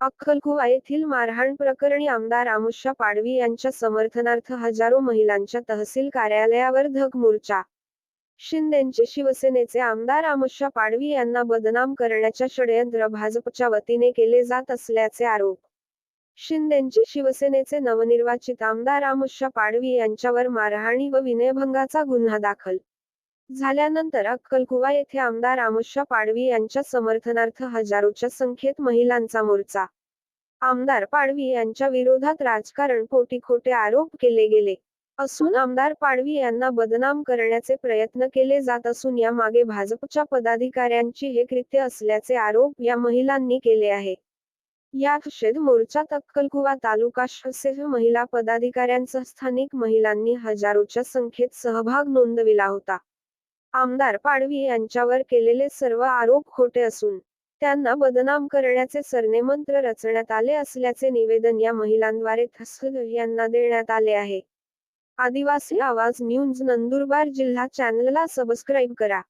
अक्कलकुवा येथील मारहाण प्रकरणी आमदार आमुषा पाडवी यांच्या समर्थनार्थ हजारो महिलांच्या तहसील कार्यालयावर धग मोर्चा. शिंदेचे शिवसेनेचे आमदार आमुषा पाडवी यांना बदनाम करण्याच्या षडयंत्र भाजपच्या वतीने केले जात असल्याचे आरोप. शिंदेचे शिवसेनेचे नवनिर्वाचित आमदार आमुषा पाडवी यांच्यावर मारहाणी व विनयभंगाचा गुन्हा दाखल. झाल्यानंतर अक्कलकुवा येथे आमदार आमुषा पाडवी यांच्या समर्थनार्थ हजारोच्या संख्येत महिलांचा मोर्चा. आमदार पाडवी यांच्या विरोधात राजकारण पोटी खोटे आरोप केले गेले. असून आमदार पाडवी यांना बदनाम करण्याचे प्रयत्न केले जात असून यामागे भाजपच्या पदाधिकाऱ्यांची हे कृत्य असल्याचे आरोप या महिलांनी केले आहे. या निषेध मोर्चात अक्कलकुवा तालुका शहर महिला पदाधिकाऱ्यांसह स्थानिक महिलांनी हजारोच्या संख्येत सहभाग नोंदविला होता. आमदार पाडवी यांच्यावर केलेले सर्व आरोप खोटे असून त्यांना बदनाम करण्याचे सरनेमंत्र रचण्यात आले असल्याचे निवेदन या महिलांद्वारे थसद यांना देण्यात आले आहे. आदिवासी आवाज न्यूज नंदुरबार जिल्हा चॅनलला सबस्क्राईब करा.